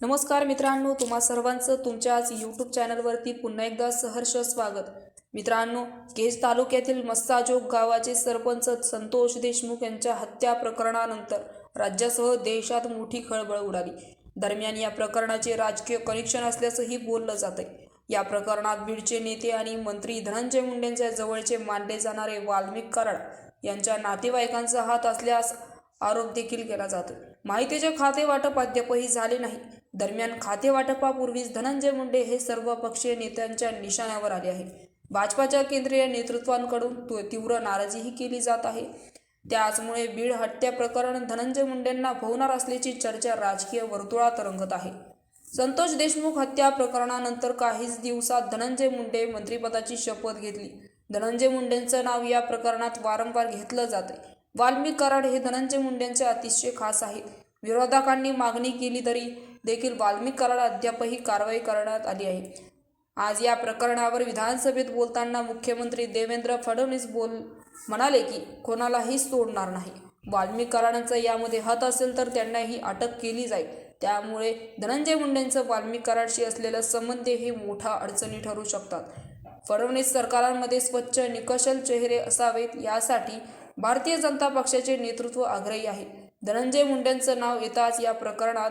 नमस्कार मित्रांनो तुम्हा सर्वांचं तुमच्याच यूट्यूब चॅनलवरती पुन्हा एकदा सहर्ष स्वागत. मित्रांनो केज तालुक्यातील मस्साजोग गावाचे सरपंच संतोष देशमुख यांच्या हत्या प्रकरणानंतर राज्यासह देशात मोठी खळबळ उडाली. दरम्यान या प्रकरणाचे राजकीय कनेक्शन असल्याचंही बोललं जात आहे या प्रकरणात बीडचे नेते आणि मंत्री धनंजय मुंडेंच्या जवळचे मानले जाणारे वाल्मिक कराड यांच्या नातेवाईकांचा हात असल्यास आरोप देखील केला जातो माहितीचे खाते वाटप अद्यापही झाले नाही. दरम्यान खाते वाटपापूर्वीच धनंजय मुंडे हे सर्व पक्षीय नेत्यांच्या निशाण्यावर आले आहे भाजपाच्या केंद्रीय नेतृत्वांकडून तीव्र नाराजीही केली जात आहे. त्याचमुळे बीड हत्या प्रकरण धनंजय मुंडेंना भोवणार असल्याची चर्चा राजकीय वर्तुळात रंगत आहे. संतोष देशमुख हत्या प्रकरणानंतर काहीच दिवसात धनंजय मुंडे मंत्रिपदाची शपथ घेतली. धनंजय मुंडेंचं नाव या प्रकरणात वारंवार घेतलं जाते वाल्मिक कराड हे धनंजय मुंडेंचे अतिशय खास आहे विरोधकांनी मागणी केली तरी देखील वाल्मिक कराड अद्यापही कारवाई करण्यात आली आहे. आज या प्रकरणावर विधानसभेत बोलताना मुख्यमंत्री देवेंद्र फडणवीस बोल म्हणाले की कोणालाही सोडणार नाही. वाल्मिक कराडांचा यामध्ये हात असेल तर त्यांनाही अटक केली जाईल. त्यामुळे धनंजय मुंडेंचं वाल्मिक कराडशी असलेलं संबंध हे मोठा अडचणी ठरू शकतात. फडणवीस सरकारांमध्ये स्वच्छ निकषल चेहरे असावेत यासाठी भारतीय जनता पक्षाचे नेतृत्व आग्रही आहे. धनंजय मुंडेंचं नाव येताच या प्रकरणात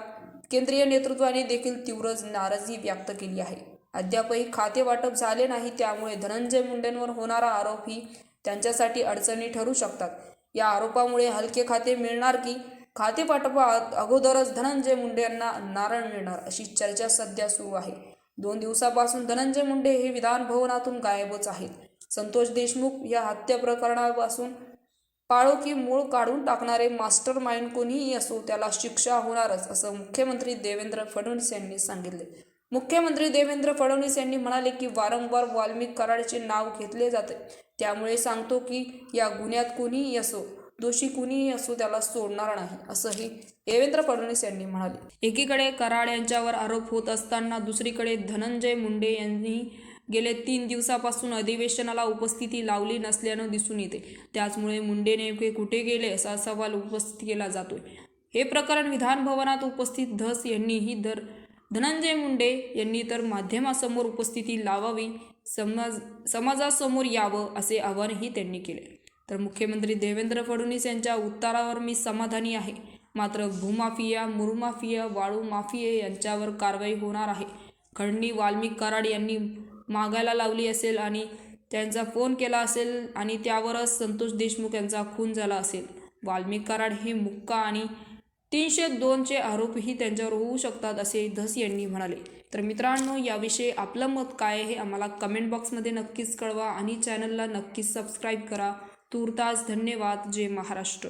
केंद्रीय नेतृत्वाने देखील तीव्र नाराजी व्यक्त केली आहे. अद्यापही खाते वाटप झाले नाही त्यामुळे धनंजय मुंडेंवर होणारा आरोप ही त्यांच्यासाठी अडचणी ठरू शकतात. या आरोपामुळे हलके खाते मिळणार की खाते पाठोपा अगोदरच धनंजय मुंडे यांना नारण मिळणार अशी चर्चा सध्या सुरू आहे. दोन दिवसापासून धनंजय मुंडे हे विधान भवनातून गायबच आहेत. संतोष देशमुख या हत्या प्रकरणापासून पाळोखी मूळ काढून टाकणारे मास्टर माइंड कोणीही असो त्याला शिक्षा होणारच असं मुख्यमंत्री देवेंद्र फडणवीस यांनी सांगितले. मुख्यमंत्री देवेंद्र फडणवीस यांनी म्हणाले की वारंवार वाल्मिक कराडचे नाव घेतले जाते. त्यामुळे सांगतो की या गुन्ह्यात कोणीही असो दोषी कुणीही असो त्याला सोडणार नाही असंही देवेंद्र फडणवीस यांनी म्हणाले. एकीकडे कराड यांच्यावर आरोप होत असताना दुसरीकडे धनंजय मुंडे यांनी गेले तीन दिवसापासून अधिवेशनाला उपस्थिती लावली नसल्यानं दिसून येते. त्याचमुळे मुंडे नेमके कुठे गेले असा सवाल उपस्थित केला जातोय. हे प्रकरण विधानभवनात उपस्थित धस यांनीही दर धनंजय मुंडे यांनी तर माध्यमासमोर उपस्थिती लावावी समाज समाजासमोर यावं असे आवाहनही त्यांनी केले. तर मुख्यमंत्री देवेंद्र फडणवीस यांच्या उत्तरावर मी समाधानी आहे. मात्र भूमाफिया मुरुमाफिया वाळू माफिया यांच्यावर कारवाई होणार आहे. खंडणी वाल्मिक कराड यांनी मागायला लावली असेल आणि त्यांचा फोन केला असेल आणि त्यावरच संतोष देशमुख यांचा खून झाला असेल. वाल्मिक कराड हे मुक्का आणि तीनशे दोनचे आरोपही त्यांच्यावर होऊ शकतात असे धस यांनी म्हणाले. तर मित्रांनो याविषयी आपलं मत काय आहे हे आम्हाला कमेंट बॉक्समध्ये नक्कीच कळवा आणि चॅनलला नक्कीच सबस्क्राईब करा. तूर्तास धन्यवाद. जय महाराष्ट्र.